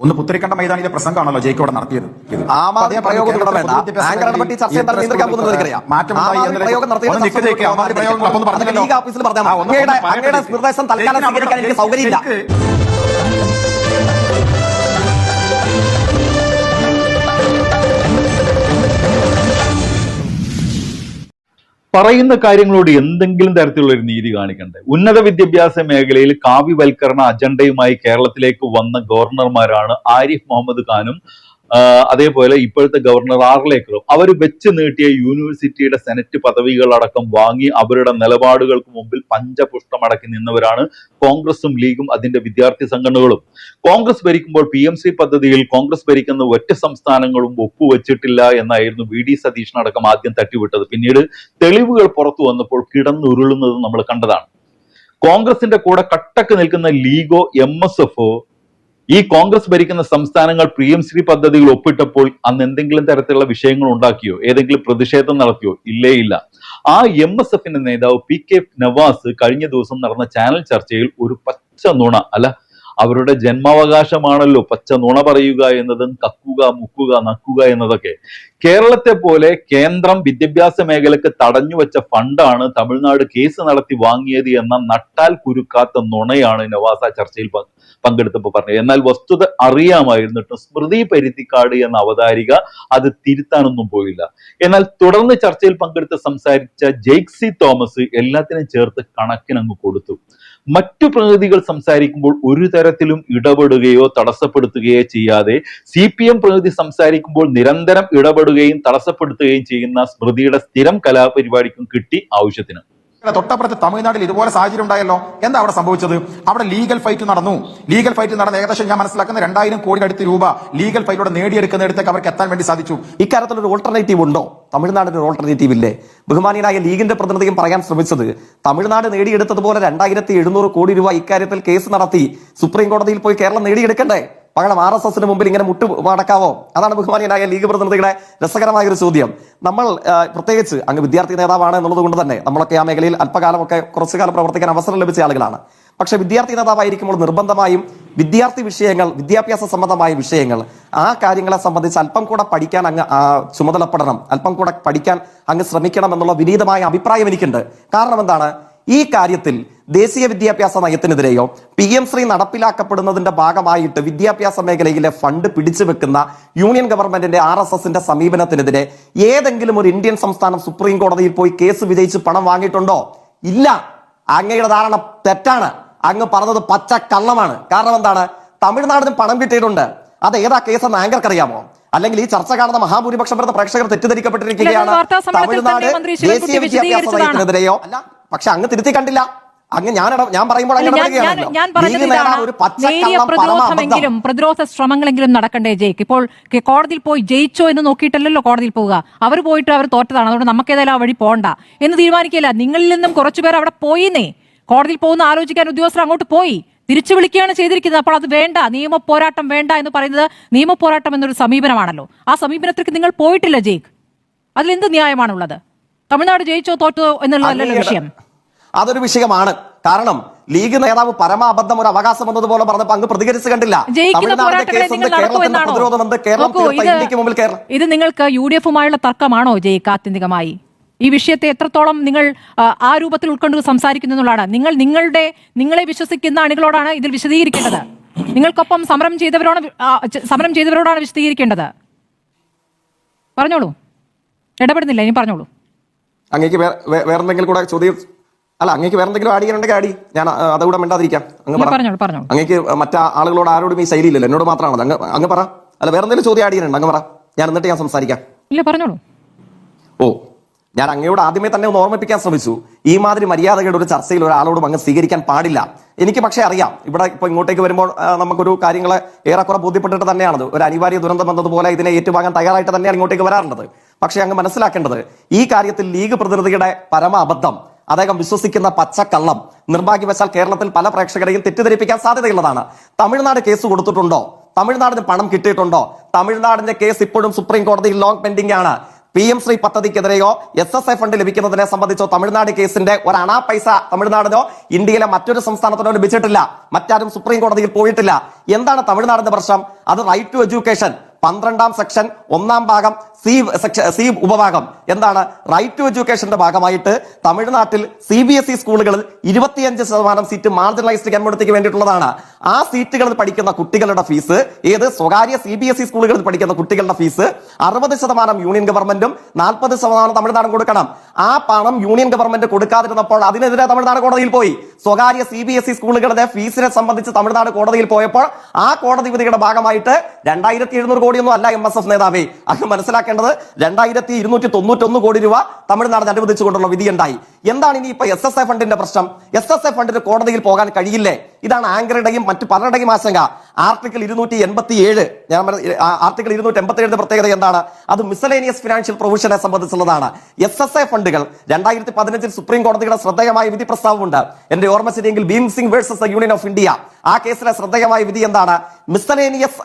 ഒന്ന് പുത്തരിക്കണ്ട മൈതാനിയിലെ പ്രസംഗമാണല്ലോ ജയിക്കോടെ നടത്തിയത്. മാറ്റം ആ മാതിരി അദ്ദേഹം പ്രയോഗം പറയുന്ന കാര്യങ്ങളോട് എന്തെങ്കിലും തരത്തിലുള്ള ഒരു നീതി കാണിക്കണ്ടേ? ഉന്നത വിദ്യാഭ്യാസ മേഖലയിൽ കാവ്യവൽക്കരണ അജണ്ടയുമായി കേരളത്തിലേക്ക് വന്ന ഗവർണർമാരാണ് ആരിഫ് മുഹമ്മദ് ഖാനും അതേപോലെ ഇപ്പോഴത്തെ ഗവർണർ ആർലേക്കറും അവർ വെച്ച് നീട്ടിയ യൂണിവേഴ്സിറ്റിയുടെ സെനറ്റ് പദവികളടക്കം വാങ്ങി അവരുടെ നിലപാടുകൾക്ക് മുമ്പിൽ പഞ്ചപുഷ്ടമടക്കി നിന്നവരാണ് കോൺഗ്രസും ലീഗും അതിന്റെ വിദ്യാർത്ഥി സംഘടനകളും. കോൺഗ്രസ് ഭരിക്കുമ്പോൾ പി എം സി പദ്ധതിയിൽ കോൺഗ്രസ് ഭരിക്കുന്ന ഒറ്റ സംസ്ഥാനങ്ങളും ഒപ്പുവെച്ചിട്ടില്ല എന്നായിരുന്നു വി ഡി സതീഷിനടക്കം ആദ്യം തട്ടിവിട്ടത്. പിന്നീട് തെളിവുകൾ പുറത്തു വന്നപ്പോൾ കിടന്നുരുളുന്നത് നമ്മൾ കണ്ടതാണ്. കോൺഗ്രസിന്റെ കൂടെ കട്ടക്ക് നിൽക്കുന്ന ലീഗോ എം എസ് എഫോ ഈ കോൺഗ്രസ് ഭരിക്കുന്ന സംസ്ഥാനങ്ങൾ പി എം ശ്രീ പദ്ധതികൾ ഒപ്പിട്ടപ്പോൾ അന്ന് എന്തെങ്കിലും തരത്തിലുള്ള വിഷയങ്ങൾ ഉണ്ടാക്കിയോ? ഏതെങ്കിലും പ്രതിഷേധം നടത്തിയോ? ഇല്ലേ ഇല്ല. ആ എം എസ് എഫിന്റെ നേതാവ് പി കെ നവാസ് കഴിഞ്ഞ ദിവസം നടന്ന ചാനൽ ചർച്ചയിൽ ഒരു പച്ച നുണ അല്ല അവരുടെ ജന്മാവകാശമാണല്ലോ പച്ച നുണ പറയുക എന്നതും കക്കുക മുക്കുക നക്കുക എന്നതൊക്കെ. കേരളത്തെ പോലെ കേന്ദ്രം വിദ്യാഭ്യാസ മേഖലക്ക് തടഞ്ഞു വെച്ച ഫണ്ടാണ് തമിഴ്നാട് കേസ് നടത്തി വാങ്ങിയത് എന്ന നട്ടാൽ കുരുക്കാത്ത നുണയാണ് നവാസ ചർച്ചയിൽ പങ്കെടുത്തപ്പോൾ പറഞ്ഞു. എന്നാൽ വസ്തുത അറിയാമായിരുന്നിട്ടും സ്മൃതി പരുത്തിക്കാട് എന്ന അവതാരിക അത് തിരുത്താനൊന്നും പോയില്ല. എന്നാൽ തുടർന്ന് ചർച്ചയിൽ പങ്കെടുത്ത് സംസാരിച്ച ജെയ്ക്സി തോമസ് എല്ലാത്തിനും ചേർത്ത് കണക്കിനങ്ങ് കൊടുത്തു. മറ്റു പ്രതിനിധികൾ സംസാരിക്കുമ്പോൾ ഒരു തരത്തിലും ഇടപെടുകയോ തടസ്സപ്പെടുത്തുകയോ ചെയ്യാതെ സി പി എം പ്രതിനിധി സംസാരിക്കുമ്പോൾ നിരന്തരം ഇടപെടുകയും തടസ്സപ്പെടുത്തുകയും ചെയ്യുന്ന സ്മൃതിയുടെ സ്ഥിരം കലാപരിപാടിക്കും കിട്ടി ആവശ്യത്തിന്. തൊട്ടപ്പുറത്ത് തമിഴ്നാട്ടിൽ ഇതുപോലെ സാഹചര്യം ഉണ്ടായല്ലോ? എന്താ അവിടെ സംഭവിച്ചത്? അവിടെ ലീഗൽ ഫൈറ്റ് നടന്നു. ലീഗൽ ഫൈറ്റ് നടന്ന ഏകദേശം ഞാൻ മനസ്സിലാക്കുന്ന രണ്ടായിരം കോടി അടുത്ത് രൂപ ലീഗൽ ഫൈറ്റിലൂടെ നേടിയെടുക്കുന്നിടത്തേക്ക് അവർക്ക് എത്താൻ വേണ്ടി സാധിച്ചു. ഇക്കാര്യത്തിൽ ഒരു ഓൾട്ടർനേറ്റീവ് ഉണ്ടോ? തമിഴ്നാടിന് ഒരു ഓൾട്ടർനേറ്റീവ് ഇല്ലേ? ബഹുമാനീയനായ ലീഗിന്റെ പ്രതിനിധിയും പറയാൻ ശ്രമിച്ചത് തമിഴ്നാട് നേടിയെടുത്തതുപോലെ രണ്ടായിരത്തി എഴുന്നൂറ് കോടി രൂപ ഇക്കാര്യത്തിൽ കേസ് നടത്തി സുപ്രീം കോടതിയിൽ പോയി കേരളം നേടിയെടുക്കണ്ടേ? പകരം ആർ എസ് എസിന് മുമ്പിൽ ഇങ്ങനെ മുട്ട് മടക്കാവോ? അതാണ് ബഹുമാനിയനായ ലീഗ് പ്രതിനിധിയുടെ രസകരമായ ഒരു ചോദ്യം. നമ്മൾ പ്രത്യേകിച്ച് അങ്ങ് വിദ്യാർത്ഥി നേതാവാണ് എന്നുള്ളത് കൊണ്ട് തന്നെ നമ്മളൊക്കെ ആ മേഖലയിൽ അല്പകാലമൊക്കെ കുറച്ചു കാലം പ്രവർത്തിക്കാൻ അവസരം ലഭിച്ച ആളുകളാണ്. പക്ഷെ വിദ്യാർത്ഥി നേതാവായിരിക്കുമ്പോൾ നിർബന്ധമായും വിദ്യാർത്ഥി വിഷയങ്ങൾ വിദ്യാഭ്യാസ സംബന്ധമായ വിഷയങ്ങൾ ആ കാര്യങ്ങളെ സംബന്ധിച്ച് അല്പം കൂടെ പഠിക്കാൻ അങ്ങ് ചുമതലപ്പെടണം. അല്പം കൂടെ പഠിക്കാൻ അങ്ങ് ശ്രമിക്കണം എന്നുള്ള വിനീതമായ അഭിപ്രായം എനിക്കുണ്ട്. കാരണം എന്താണ്? ഈ കാര്യത്തിൽ ദേശീയ വിദ്യാഭ്യാസ നയത്തിനെതിരെയോ പി എം ശ്രീ നടപ്പിലാക്കപ്പെടുന്നതിന്റെ ഭാഗമായിട്ട് വിദ്യാഭ്യാസ മേഖലയിലെ ഫണ്ട് പിടിച്ചു വെക്കുന്ന യൂണിയൻ ഗവൺമെന്റിന്റെ ആർ എസ് എസിന്റെ സമീപനത്തിനെതിരെ ഏതെങ്കിലും ഒരു ഇന്ത്യൻ സംസ്ഥാനം സുപ്രീം കോടതിയിൽ പോയി കേസ് വിജയിച്ച് പണം വാങ്ങിയിട്ടുണ്ടോ? ഇല്ല. അങ്ങയുടെ ധാരണ തെറ്റാണ്. അങ്ങ് പറഞ്ഞത് പച്ച കള്ളമാണ്. കാരണം എന്താണ്? തമിഴ്നാടിന് പണം കിട്ടിയിട്ടുണ്ട്. അത് ഏതാ കേസ് എന്ന് ആങ്കർക്കറിയാമോ? അല്ലെങ്കിൽ ഈ ചർച്ച കാണുന്ന മഹാഭൂരിപക്ഷം വരുന്ന പ്രേക്ഷകർ തെറ്റിദ്ധരിക്കപ്പെട്ടിരിക്കുകയാണ് തമിഴ്നാട് ദേശീയ വിദ്യാഭ്യാസ നയത്തിനെതിരെയോ? അല്ല പക്ഷെ അങ്ങ് തിരുത്തി കണ്ടില്ല. അങ്ങ് ഞാൻ ഞാൻ പറയുമ്പോൾ ഒരു പ്രതിരോധമെങ്കിലും. പ്രതിരോധ ശ്രമങ്ങളെങ്കിലും നടക്കണ്ടേ ജയിക്ക്? ഇപ്പോൾ കോടതിയിൽ പോയി ജയിച്ചോ എന്ന് നോക്കിയിട്ടല്ലല്ലോ കോടതിയിൽ പോവുക. അവർ പോയിട്ട് അവർ തോറ്റതാണ്. അതുകൊണ്ട് നമുക്ക് ഏതായാലും ആ വഴി പോണ്ട എന്ന് തീരുമാനിക്കില്ല നിങ്ങളിൽ നിന്നും കുറച്ചുപേർ അവിടെ പോയിന്നേ. കോടതിയിൽ പോകുന്ന ആലോചിക്കാൻ ഉദ്യോഗസ്ഥർ അങ്ങോട്ട് പോയി. തിരിച്ചു വിളിക്കുകയാണ് ചെയ്തിരിക്കുന്നത്. അപ്പോൾ അത് വേണ്ട. നിയമ പോരാട്ടം വേണ്ട എന്ന് പറയുന്നത് നിയമ പോരാട്ടം എന്നൊരു സമീപനമാണല്ലോ. ആ സമീപനത്തിലേക്ക് നിങ്ങൾ പോയിട്ടില്ല ജയിക്ക്? അതിലെന്ത് ന്യായമാണുള്ളത്? തമിഴ്നാട് ജയിച്ചോ തോറ്റോ എന്നുള്ളതല്ലല്ലോ വിഷയം. അതൊരു വിഷയമാണ്. കാരണം ലീഗ് നേതാവ് പരമാബദ്ധം ഒരു അവകാശം എന്നതുപോലെ പറഞ്ഞപ്പോ അങ്ങ് പ്രതികരിച്ച് കണ്ടില്ല. ഇത് നിങ്ങൾക്ക് യു ഡി എഫുമായുള്ള തർക്കമാണോ ജയിക്ക് ആത്യന്തികമായി? ഈ വിഷയത്തെ എത്രത്തോളം നിങ്ങൾ ആ, ആ രൂപത്തിൽ ഉൾക്കൊണ്ട് സംസാരിക്കുന്നു എന്നുള്ളതാണ്. നിങ്ങൾ നിങ്ങളുടെ നിങ്ങളെ വിശ്വസിക്കുന്ന അണികളോടാണ് ഇതിൽ വിശദീകരിക്കേണ്ടത്. നിങ്ങൾക്കൊപ്പം സമരം ചെയ്തവരോട് സമരം ചെയ്തവരോടാണ് വിശദീകരിക്കേണ്ടത്. പറഞ്ഞോളൂ. ഇടപെടുന്നില്ല ഇനി പറഞ്ഞോളൂ. അങ്ങേക്ക് വേറെ വേറെ വേറെന്തെങ്കിലും കൂടെ ചോദ്യം അല്ല അങ്ങേക്ക് വേറെന്തെങ്കിലും ആഡ് ചെയ്യാനുണ്ടെങ്കിൽ ആടി ഞാൻ അതുകൂടെ മിണ്ടാതിരിക്കാം. അങ്ങ് പറ. അങ്ങേക്ക് മറ്റാ ആളുകളോട് ആരോടും ഈ ശൈലി ഇല്ലല്ലോ. എന്നോട് മാത്രമാണ് അങ്ങ് അങ്ങ് പറ. അല്ല വേറെന്തെങ്കിലും ചോദ്യം ആഡ് ചെയ്യാനുണ്ട്? അങ്ങ് പറ. ഞാൻ എന്നിട്ട് ഞാൻ സംസാരിക്കാം. ഇല്ല പറഞ്ഞോളൂ. ഓ ഞാൻ അങ്ങയോട് ആദ്യമേ തന്നെ ഒന്ന് ഓർമ്മിപ്പിക്കാൻ ശ്രമിച്ചു. ഈ മാതിരി മര്യാദകളുടെ ഒരു ചർച്ചയിൽ ഒരാളോടും അങ്ങ് സ്വീകരിക്കാൻ പാടില്ല. എനിക്ക് പക്ഷേ അറിയാം. ഇവിടെ ഇപ്പൊ ഇങ്ങോട്ടേക്ക് വരുമ്പോൾ നമുക്കൊരു കാര്യങ്ങളെ ഏറെക്കുറെ ബോധ്യപ്പെട്ടിട്ട് തന്നെയാണത്. ഒരു അനിവാര്യ ദുരന്തം എന്നതുപോലെ ഇതിനെ ഏറ്റുവാങ്ങാൻ തയ്യാറായിട്ട് തന്നെയാണ് ഇങ്ങോട്ടേക്ക് വരാറുള്ളത്. പക്ഷേ അങ്ങ് മനസ്സിലാക്കേണ്ടത് ഈ കാര്യത്തിൽ ലീഗ് പ്രതിനിധിയുടെ പരമ അബദ്ധം അദ്ദേഹം വിശ്വസിക്കുന്ന പച്ചക്കള്ളം നിർഭാഗ്യവശാൽ കേരളത്തിൽ പല പ്രേക്ഷകരെയും തെറ്റിദ്ധരിപ്പിക്കാൻ സാധ്യതയുള്ളതാണ്. തമിഴ്നാട് കേസ് കൊടുത്തിട്ടുണ്ടോ? തമിഴ്നാടിന് പണം കിട്ടിയിട്ടുണ്ടോ? തമിഴ്നാടിന്റെ കേസ് ഇപ്പോഴും സുപ്രീം കോടതിയിൽ ലോങ് പെൻഡിംഗ് ആണ്. പി എം ശ്രീ പദ്ധതിക്കെതിരെയോ എസ് എസ് ഐ ഫണ്ട് ലഭിക്കുന്നതിനെ സംബന്ധിച്ചോ തമിഴ്നാട് കേസിന്റെ ഒരു അണാ പൈസ തമിഴ്നാടിനോ ഇന്ത്യയിലെ മറ്റൊരു സംസ്ഥാനത്തിനോ ലഭിച്ചിട്ടില്ല. മറ്റാരും സുപ്രീം കോടതിയിൽ പോയിട്ടില്ല. എന്താണ് തമിഴ്നാടിന്റെ പ്രശ്നം? അത് റൈറ്റ് ടു എഡ്യൂക്കേഷൻ പന്ത്രണ്ടാം സെക്ഷൻ ഒന്നാം ഭാഗം സി സെക്ഷൻ സി ഉപഭാഗം. എന്താണ്? റൈറ്റ് ടു എഡ്യൂക്കേഷന്റെ ഭാഗമായിട്ട് തമിഴ്നാട്ടിൽ സി ബി എസ് ഇ സ്കൂളുകളിൽ ഇരുപത്തിയഞ്ച് ശതമാനം സീറ്റ് മാർജിനലൈസ്ഡ് കമ്മ്യൂണിറ്റിക്ക് വേണ്ടിയിട്ടുള്ളതാണ്. ആ സീറ്റുകളിൽ പഠിക്കുന്ന കുട്ടികളുടെ ഫീസ് ഏത്? സ്വകാര്യ സി ബി എസ് ഇ സ്കൂളുകളിൽ പഠിക്കുന്ന കുട്ടികളുടെ ഫീസ് അറുപത് ശതമാനം യൂണിയൻ ഗവൺമെന്റും നാൽപ്പത് ശതമാനം തമിഴ്നാടും കൊടുക്കണം. ആ പണം യൂണിയൻ ഗവൺമെന്റ് കൊടുക്കാതിരുന്നപ്പോൾ അതിനെതിരെ തമിഴ്നാട് കോടതിയിൽ പോയി. സ്വകാര്യ സി ബി എസ് ഇ സ്കൂളുകളുടെ ഫീസിനെ സംബന്ധിച്ച് തമിഴ്നാട് കോടതിയിൽ പോയപ്പോൾ ആ കോടതി വിധിയുടെ ഭാഗമായിട്ട് രണ്ടായിരത്തി എഴുന്നൂറ് കോടിയൊന്നും അല്ല എം എസ് എഫ് നേതാവേ. അത് മനസ്സിലാക്കേണ്ടത് രണ്ടായിരത്തി ഇരുന്നൂറ്റി തൊണ്ണൂറ്റൊന്ന് കോടി രൂപ തമിഴ്നാടിന് അനുവദിച്ചുകൊണ്ടുള്ള വിധിയുണ്ടായി. എന്താണ് ഇനി ഇപ്പൊ എസ് എസ് എ ഫണ്ടിന്റെ പ്രശ്നം? എസ് എസ് എ ഫണ്ടിന് കോടതിയിൽ പോകാൻ കഴിയില്ലേ? ഇതാണ് ആങ്കറുടെയും മറ്റ് പലരുടെയും ആശങ്ക. ആർട്ടിക്കിൾ ഇരുന്നൂറ്റി എൺപത്തി ഏഴ് ഞാൻ ആർട്ടിക്കിൾ ഇരുന്നൂറ്റി എൺപത്തി ഏഴിന്റെ പ്രത്യേകത എന്താണ്? അത് മിസലേനിയസ് ഫിനാൻഷ്യൽ പ്രൊവിഷനെ സംബന്ധിച്ചുള്ളതാണ്. എസ് എസ് എ ഫണ്ടുകൾ രണ്ടായിരത്തി പതിനഞ്ചിൽ സുപ്രീം കോടതിയുടെ ശ്രദ്ധേയമായ വിധി പ്രസ്താവമുണ്ട്. എന്റെ ഓർമ്മ ശരിയെങ്കിൽ Bhim Singh versus union of India. ആ കേസിലെ ശ്രദ്ധേയമായ വിധി എന്താണ്? മിസലേനിയസ്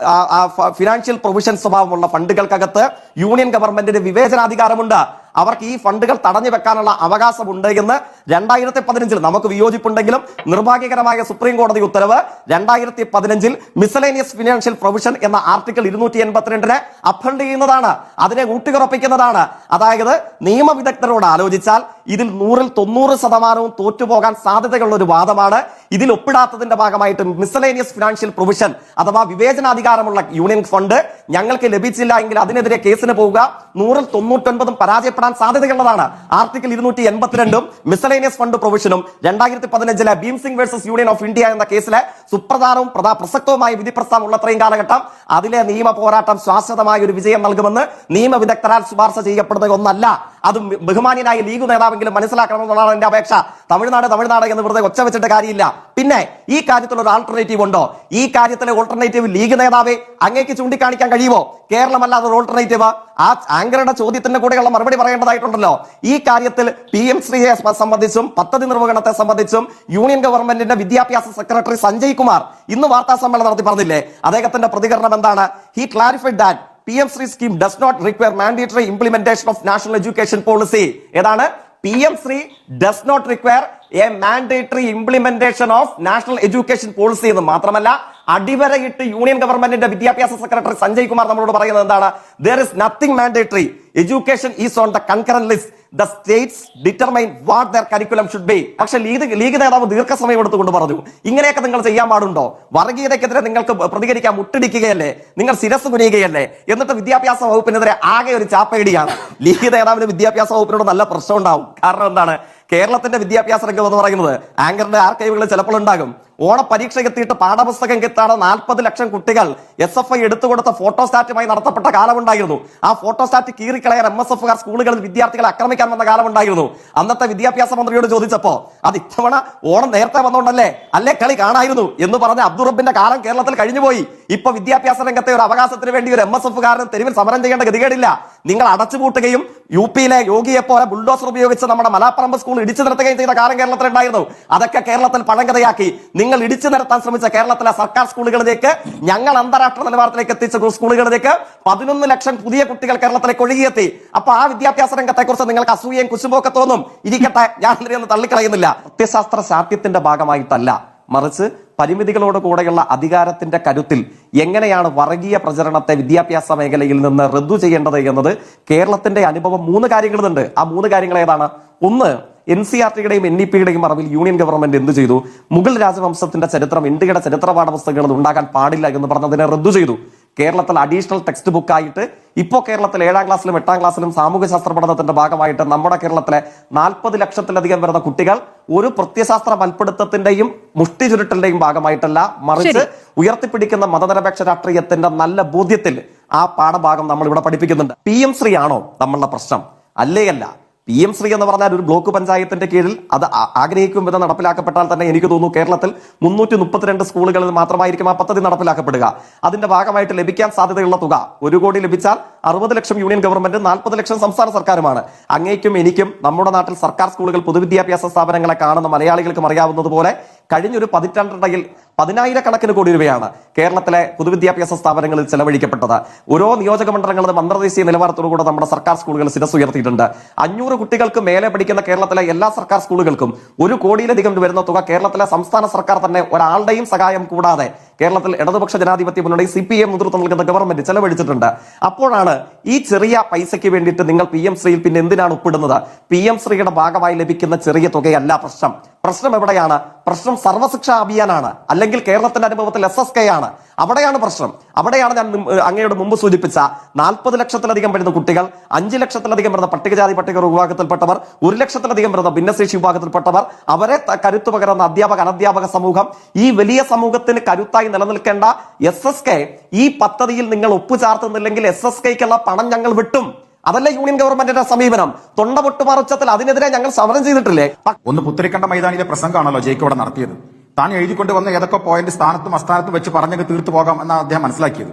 ഫിനാൻഷ്യൽ പ്രൊവിഷൻ സ്വഭാവമുള്ള ഫണ്ടുകൾക്കകത്ത് യൂണിയൻ ഗവൺമെന്റിന് വിവേചനാധികാരമുണ്ട്. അവർക്ക് ഈ ഫണ്ടുകൾ തടഞ്ഞു വെക്കാനുള്ള അവകാശമുണ്ട് എന്ന് രണ്ടായിരത്തി പതിനഞ്ചിൽ നമുക്ക് വിയോജിപ്പുണ്ടെങ്കിലും നിർഭാഗ്യകരമായ സുപ്രീം കോടതി ഉത്തരവ് രണ്ടായിരത്തി പതിനഞ്ചിൽ മിസലേനിയസ് ഫിനാൻഷ്യൽ പ്രൊവിഷൻ എന്ന ആർട്ടിക്കിൾ ഇരുന്നൂറ്റി എൺപത്തിരണ്ടിനെ അഫണ്ട് ചെയ്യുന്നതാണ് അതിനെ ഊട്ടിയുറപ്പിക്കുന്നതാണ്. അതായത് നിയമവിദഗ്ധരോട് ആലോചിച്ചാൽ ഇതിൽ നൂറിൽ തൊണ്ണൂറ് ശതമാനവും തോറ്റുപോകാൻ സാധ്യതയുള്ള ഒരു വാദമാണ്. ഇതിൽ ഒപ്പിടാത്തതിന്റെ ഭാഗമായിട്ട് മിസലേനിയസ് ഫിനാൻഷ്യൽ പ്രൊവിഷൻ അഥവാ വിവേചനാധികാരമുള്ള യൂണിയൻ ഫണ്ട് ഞങ്ങൾക്ക് ലഭിച്ചില്ല എങ്കിൽ അതിനെതിരെ കേസിന് പോവുക. നൂറിൽ തൊണ്ണൂറ്റൊൻപതും പരാജയപ്പെടാൻ സാധ്യതയുള്ളതാണ്. ആർട്ടിക്കിൾ ഇരുന്നൂറ്റി എൺപത്തിരണ്ടും മിസലേനിയസ് ഫണ്ട് പ്രൊവിഷനും രണ്ടായിരത്തി പതിനഞ്ചിലെ Bhim Singh versus union of India എന്ന കേസിലെ സുപ്രധാനവും പ്രധാ പ്രസക്തവുമായ വിധി പ്രസ്താവം ഉള്ളത്രയും കാലഘട്ടം. അതിലെ നിയമ പോരാട്ടം ശാശ്വതമായ ഒരു വിജയം നൽകുമെന്ന് നിയമവിദഗ്ധരാൽ ശുപാർശ ചെയ്യപ്പെടുന്ന ഒന്നല്ല. അത് ബഹുമാനിയനായ ലീഗ് നേതാവെങ്കിലും മനസ്സിലാക്കണമെന്നുള്ളതാണ് എന്റെ അപേക്ഷ. തമിഴ്നാട് തമിഴ്നാട് എന്ന് വെറുതെ ഒച്ച വെച്ചിട്ട് കാര്യമില്ല. പിന്നെ ഈ കാര്യത്തിൽ ഒരു ആൾട്ടർനേറ്റീവ് ഉണ്ടോ? ഈ കാര്യത്തിലെ ഓൾട്ടർനേറ്റീവ് ലീഗ് നേതാവ് അങ്ങേക്ക് ചൂണ്ടിക്കാണിക്കാൻ കഴിയുമോ? കേരളമല്ലാതെ ഒരു ഓൾട്ടർനേറ്റീവ് ആ? ആങ്കറുടെ ചോദ്യത്തിന്റെ കൂടെയുള്ള മറുപടി പറയേണ്ടതായിട്ടുണ്ടല്ലോ. ഈ കാര്യത്തിൽ പി എം ശ്രീയെ സംബന്ധിച്ചും പദ്ധതി നിർവഹണത്തെ സംബന്ധിച്ചും യൂണിയൻ ഗവൺമെന്റിന്റെ വിദ്യാഭ്യാസ സെക്രട്ടറി സഞ്ജയ് കുമാർ ഇന്ന് വാർത്താ സമ്മേളനം നടത്തി പറഞ്ഞില്ലേ? അദ്ദേഹത്തിന്റെ പ്രതികരണം എന്താണ്? He clarified that P M Shri scheme does not require mandatory implementation of national education policy ഏതാണ്? P M Shri does not require a mandatory implementation of national education policy എന്ന് മാത്രമല്ല അടിവരയിട്ട് യൂണിയൻ ഗവൺമെന്റിന്റെ വിദ്യാഭ്യാസ സെക്രട്ടറി സഞ്ജയ് കുമാർ നമ്മളോട് പറയുന്നത് എന്താണ്? There is nothing mandatory education is on the concurrent list the states determine what their curriculum should be പക്ഷെ league league നേതാവ് ദീർഘസമയം എടുത്തുകൊണ്ട് പറഞ്ഞു ഇങ്ങനെയൊക്കെ നിങ്ങൾ ചെയ്യാൻ പാടുണ്ടോ? വർഗീയതയ്ക്കെതിരെ നിങ്ങൾക്ക് പ്രതികരിക്കാൻ മുട്ടിടിക്കുകയല്ലേ? നിങ്ങൾ ശിരസ് കുനിയുകയല്ലേ? എന്നിട്ട് വിദ്യാഭ്യാസ വകുപ്പിനെതിരെ ആകെ ഒരു ചാപ്പേടിയാണ് ലീഗ് നേതാവിന് വിദ്യാഭ്യാസ വകുപ്പിനോട് നല്ല പ്രശ്നം ഉണ്ടാവും. കാരണം എന്താണ്? കേരളത്തിന്റെ വിദ്യാഭ്യാസ രംഗം എന്ന് പറയുന്നത് ആങ്കറിന്റെ ആർക്കൈവുകൾ ചിലപ്പോൾ ഉണ്ടാകും. ഓണ പരീക്ഷ എത്തിയിട്ട് പാഠപുസ്തകം കിട്ടാതെ നാൽപ്പത് ലക്ഷം കുട്ടികൾ എസ് എഫ് ഐ എടുത്തുകൊടുത്ത ഫോട്ടോസ്റ്റാറ്റുമായി നടത്തപ്പെട്ട കാലമുണ്ടായിരുന്നു. ആ ഫോട്ടോസ്റ്റാറ്റ് കീറിക്കളയാൻ എം എസ് എഫുകാർ സ്കൂളുകളിൽ വിദ്യാർത്ഥികളെ ആക്രമിക്കാൻ വന്ന കാലമുണ്ടായിരുന്നു. അന്നത്തെ വിദ്യാഭ്യാസ മന്ത്രിയോട് ചോദിച്ചപ്പോ അത് ഇത്തവണ ഓണം നേരത്തെ വന്നോണ്ടല്ലേ? അല്ലേ കളി കാണായിരുന്നു? എന്ന് പറഞ്ഞ അബ്ദുറബിന്റെ കാലം കേരളത്തിൽ കഴിഞ്ഞുപോയി. ഇപ്പൊ വിദ്യാഭ്യാസ രംഗത്തെ ഒരു അവകാശത്തിന് വേണ്ടി ഒരു എം എസ് എഫുകാരൻ തെരുവിൽ സമരം ചെയ്യേണ്ട ഗതികേടില്ല. നിങ്ങൾ അടച്ചുപൂട്ടുകയും യു പിയിലെ യോഗിയെ പോലെ ബുൾഡോസർ ഉപയോഗിച്ച് നമ്മുടെ മലാപ്പറമ്പ് സ്കൂൾ ഇടിച്ചു നിർത്തുകയും ചെയ്ത കാലം കേരളത്തിൽ ഉണ്ടായിരുന്നു അതൊക്കെ കേരളത്തിൽ പഴങ്കഥയാക്കി. നിങ്ങൾ ഇടിച്ചു നിരത്താൻ ശ്രമിച്ച കേരളത്തിലെ സർക്കാർ സ്കൂളുകളിലേക്ക് ഞങ്ങൾ അന്താരാഷ്ട്ര നിലവാരത്തിലേക്ക് എത്തിച്ച സ്കൂളുകളിലേക്ക് പതിനൊന്ന് ലക്ഷം പുതിയ കുട്ടികൾ കേരളത്തിലേക്ക് ഒഴുകിയെത്തി. അപ്പൊ ആ വിദ്യാഭ്യാസ രംഗത്തെ കുറിച്ച് നിങ്ങൾക്ക് അസൂയയും കുശുമ്പൊക്കെ തോന്നും. ഇരിക്കട്ടെ ഞാൻ ഇതിനെയൊന്നും തള്ളിക്കളയുന്നില്ല. സത്യശാസ്ത്ര ശാഠ്യത്തിന്റെ ഭാഗമായിട്ടല്ല. മറിച്ച് പരിമിതികളോട് കൂടെയുള്ള അധികാരത്തിന്റെ കരുത്തിൽ എങ്ങനെയാണ് വർഗീയ പ്രചരണത്തെ വിദ്യാഭ്യാസ മേഖലയിൽ നിന്ന് റദ്ദു ചെയ്യേണ്ടത് എന്നത് കേരളത്തിന്റെ അനുഭവം മൂന്ന് കാര്യങ്ങളുണ്ട്. ആ മൂന്ന് കാര്യങ്ങൾ ഏതാണ്? ഒന്ന് എൻ സി ആർ ടിയുടെയും എൻ ഇ പിയുടെയും മറവിൽ യൂണിയൻ ഗവൺമെന്റ് എന്ത് ചെയ്തു? മുഗൾ രാജവംശത്തിന്റെ ചരിത്രം ഇന്ത്യയുടെ ചരിത്ര പാഠപുസ്തകങ്ങൾ ഉണ്ടാകാൻ പാടില്ല എന്ന് പറഞ്ഞതിനെ റദ്ദു ചെയ്തു. കേരളത്തിൽ അഡീഷണൽ ടെക്സ്റ്റ് ബുക്ക് ആയിട്ട് ഇപ്പോൾ കേരളത്തിൽ ഏഴാം ക്ലാസ്സിലും എട്ടാം ക്ലാസ്സിലും സാമൂഹ്യ ശാസ്ത്ര പഠനത്തിന്റെ ഭാഗമായിട്ട് നമ്മുടെ കേരളത്തിലെ നാൽപ്പത് ലക്ഷത്തിലധികം വരുന്ന കുട്ടികൾ ഒരു പ്രത്യശാസ്ത്ര മൽപ്പിടുത്തത്തിന്റെയും മുഷ്ടി ചുരുട്ടലിന്റെയും ഭാഗമായിട്ടല്ല മറിച്ച് ഉയർത്തിപ്പിടിക്കുന്ന മതനിരപേക്ഷ രാഷ്ട്രീയത്തിന്റെ നല്ല ബോധ്യത്തിൽ ആ പാഠഭാഗം നമ്മൾ ഇവിടെ പഠിപ്പിക്കുന്നുണ്ട്. പി എം ശ്രീ ആണോ നമ്മളുടെ പ്രശ്നം? അല്ലേ അല്ല? പി എം ശ്രീ എന്ന് പറഞ്ഞാൽ ഒരു ബ്ലോക്ക് പഞ്ചായത്തിന്റെ കീഴിൽ അത് ആഗ്രഹിക്കും വിധം നടപ്പിലാക്കപ്പെട്ടാൽ തന്നെ എനിക്ക് തോന്നുന്നു കേരളത്തിൽ മുന്നൂറ്റി മുപ്പത്തിരണ്ട് സ്കൂളുകളിൽ മാത്രമായിരിക്കും ആ പദ്ധതി നടപ്പിലാക്കപ്പെടുക. അതിന്റെ ഭാഗമായിട്ട് ലഭിക്കാൻ സാധ്യതയുള്ള തുക ഒരു കോടി ലഭിച്ചാൽ അറുപത് ലക്ഷം യൂണിയൻ ഗവൺമെന്റ് നാൽപ്പത് ലക്ഷം സംസ്ഥാന സർക്കാരുമാണ്. അങ്ങേക്കും എനിക്കും നമ്മുടെ നാട്ടിൽ സർക്കാർ സ്കൂളുകൾ പൊതുവിദ്യാഭ്യാസ സ്ഥാപനങ്ങളെ കാണുന്ന മലയാളികൾക്കും അറിയാവുന്നതുപോലെ കഴിഞ്ഞൊരു പതിറ്റാണ്ടിടയിൽ പതിനായിരക്കണക്കിന് കോടി രൂപയാണ് കേരളത്തിലെ പൊതുവിദ്യാഭ്യാസ സ്ഥാപനങ്ങളിൽ ചെലവഴിക്കപ്പെട്ടത്. ഓരോ നിയോജക മണ്ഡലങ്ങളും അന്തർദേശീയ നിലവാരത്തോടുകൂടെ നമ്മുടെ സർക്കാർ സ്കൂളുകൾ ശിരസ് ഉയർത്തിയിട്ടുണ്ട്. അഞ്ഞൂറ് കുട്ടികൾക്ക് മേലെ പഠിക്കുന്ന കേരളത്തിലെ എല്ലാ സർക്കാർ സ്കൂളുകൾക്കും ഒരു കോടിയിലധികം വരുന്ന തുക കേരളത്തിലെ സംസ്ഥാന സർക്കാർ തന്നെ ഒരാളുടെയും സഹായം കൂടാതെ കേരളത്തിൽ ഇടതുപക്ഷ ജനാധിപത്യ മുന്നണി സി പി എം നേതൃത്വം നൽകുന്ന ഗവൺമെന്റ് ചെലവഴിച്ചിട്ടുണ്ട്. അപ്പോഴാണ് ഈ ചെറിയ പൈസയ്ക്ക് വേണ്ടിയിട്ട് നിങ്ങൾ പി എം ശ്രീയിൽ പിന്നെ എന്തിനാണ് ഒപ്പിടുന്നത്? പി എം ശ്രീയുടെ ഭാഗമായി ലഭിക്കുന്ന ചെറിയ തുകയല്ല പ്രശ്നം. പ്രശ്നം എവിടെയാണ്? പ്രശ്നം സർവശിക്ഷാ അഭിയാനാണ്. അല്ലെങ്കിൽ കേരളത്തിന്റെ അനുഭവത്തിൽ എസ് എസ് കെ ആണ്. അവിടെയാണ് പ്രശ്നം. അവിടെയാണ് ഞാൻ അങ്ങയുടെ മുമ്പ് സൂചിപ്പിച്ച നാൽപ്പത് ലക്ഷത്തിലധികം വരുന്ന കുട്ടികൾ അഞ്ച് ലക്ഷത്തിലധികം വരുന്ന പട്ടികജാതി പട്ടിക വിഭാഗത്തിൽപ്പെട്ടവർ ഒരു ലക്ഷത്തിലധികം വരുന്ന ഭിന്നശേഷി വിഭാഗത്തിൽപ്പെട്ടവർ അവരെ കരുത്തു പകരുന്ന അധ്യാപക അനധ്യാപക സമൂഹം. ഈ വലിയ സമൂഹത്തിന് കരുത്തായി നിലനിൽക്കേണ്ട എസ് എസ് കെ ഈ പദ്ധതിയിൽ നിങ്ങൾ ഒപ്പുചാർത്തുന്നില്ലെങ്കിൽ എസ് എസ് കെക്കുള്ള പണം ഞങ്ങൾ വിട്ടും. അതല്ല യൂണിയൻ ഗവൺമെന്റിന്റെ സമീപനം? തൊണ്ട പൊട്ടുമറച്ചത്തിൽ അതിനെതിരെ ഞങ്ങൾ സമരം ചെയ്തിട്ടില്ലേ? ഒന്ന് പുത്തരിക്കണ്ട മൈതാനിലെ പ്രസംഗമാണല്ലോ ജയിക്കോടെ നടത്തിയത്. താൻ എഴുതിക്കൊണ്ട് വന്ന ഏതൊക്കെ പോയിന്റ് സ്ഥാനത്തും അസ്ഥാനത്തും വെച്ച് പറഞ്ഞൊക്കെ തീർത്തു പോകാം എന്നാണ് അദ്ദേഹം മനസ്സിലാക്കിയത്.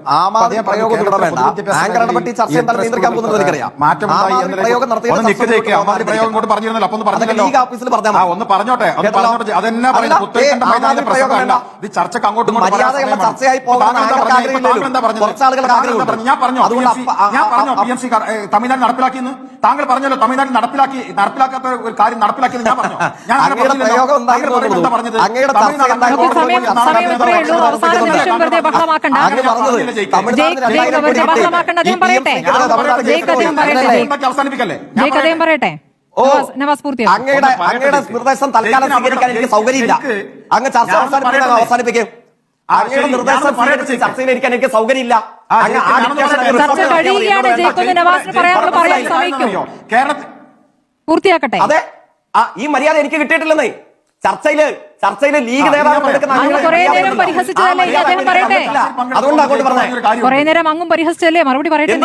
ഒന്ന് പറഞ്ഞോട്ടെ? ഒന്ന് പറഞ്ഞോട്ടെ? അതെന്നാ പറയുന്നത്. ഇത് ചർച്ചക്ക് അങ്ങോട്ടും ഞാൻ പറഞ്ഞു? ഞാൻ പറഞ്ഞു? ആ- പി എം സി തമിഴ്നാട് നടപ്പിലാക്കിയെന്ന്? താങ്കൾ പറഞ്ഞല്ലോ തമിഴ്നാട് നടപ്പിലാക്കി നടപ്പിലാക്കാത്ത ഒരു കാര്യം നടപ്പിലാക്കിയെന്ന് ഞാൻ പറഞ്ഞു? ഞാൻ പറഞ്ഞത്? പറയട്ടെ. അങ്ങയുടെ അങ്ങയുടെ നിർദ്ദേശം തൽക്കാലം സ്വീകരിക്കാൻ എനിക്ക് സൗകര്യമില്ല. അങ്ങ് ചർച്ച അവസാനിപ്പിക്കാൻ അവസാനിപ്പിക്കും അങ്ങയുടെ നിർദ്ദേശം സ്വീകരിച്ച്. ചർച്ചയിലിരിക്കാൻ എനിക്ക് സൗകര്യമില്ല അങ്ങ്. ആ. കേരളത്തിൽ പൂർത്തിയാക്കട്ടെ അതെ ആ ഈ മര്യാദ എനിക്ക് കിട്ടിയിട്ടില്ലെന്നേ ചർച്ചയിൽ ചർച്ചയിൽ ലീഗ് പറയട്ടെ. അങ്ങോട്ട് പറഞ്ഞത് കുറെ നേരം അങ്ങും പരിഹസിച്ചല്ലേ മറുപടി പറയട്ടെ.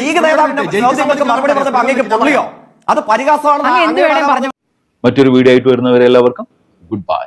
ലീഗ് നേതാവിന്റെ മറുപടി പറഞ്ഞപ്പോൾ അങ്ങേക്ക് പൊള്ളിയോ? അത് മറ്റൊരു വീഡിയോ ആയിട്ട് വരുന്നവരെ എല്ലാവർക്കും ഗുഡ് ബൈ.